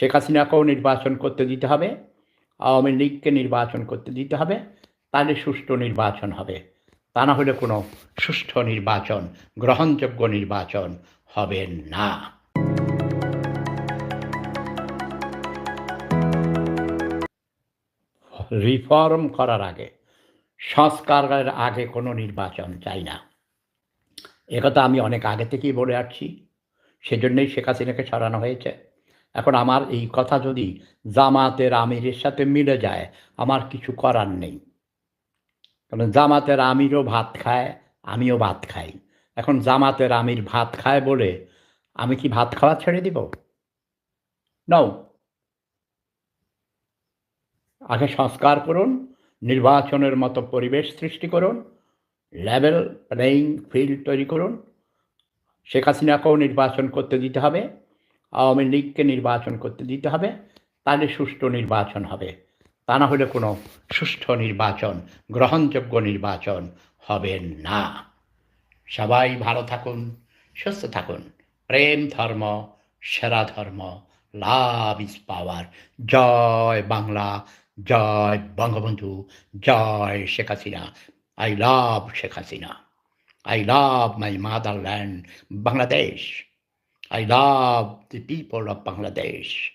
শেখ হাসিনাকেও নির্বাচন করতে দিতে হবে, আওয়ামী লীগকে নির্বাচন করতে দিতে হবে, তাহলে সুষ্ঠু নির্বাচন হবে। তা না হলে কোনো সুষ্ঠু নির্বাচন, গ্রহণযোগ্য নির্বাচন হবে না। রিফর্ম করার আগে, সংস্কারের আগে কোনো নির্বাচন চাই না। একথা আমি অনেক আগে থেকেই বলে আসছি, সেজন্যই শেখ হাসিনাকে সরানো হয়েছে। এখন আমার এই কথা যদি জামাতের আমিরের সাথে মিলে যায়, আমার কিছু করার নেই। কারণ জামাতের আমিরও ভাত খায়, আমিও ভাত খাই। এখন জামাতের আমির ভাত খায় বলে আমি কি ভাত খাওয়া ছেড়ে দিব? নাও। আগে সংস্কার করুন, নির্বাচনের মতো পরিবেশ সৃষ্টি করুন, লেভেল প্লেয়িং ফিল্ড তৈরি করুন। শেখ হাসিনাকেও নির্বাচন করতে দিতে হবে। আওয়ামী লীগকে নির্বাচন করতে দিতে হবে তাহলে সুষ্ঠু নির্বাচন হবে। তা না হলে কোনো সুষ্ঠু নির্বাচন গ্রহণযোগ্য নির্বাচন হবে না। সবাই ভালো থাকুন সুস্থ থাকুন। প্রেম ধর্ম সেরা ধর্ম লাভ ইজ পাওয়ার। জয় বাংলা জয় বঙ্গবন্ধু জয় Sheikh Hasina. I love Sheikh Hasina. I love my motherland, Bangladesh. I love the people of Bangladesh.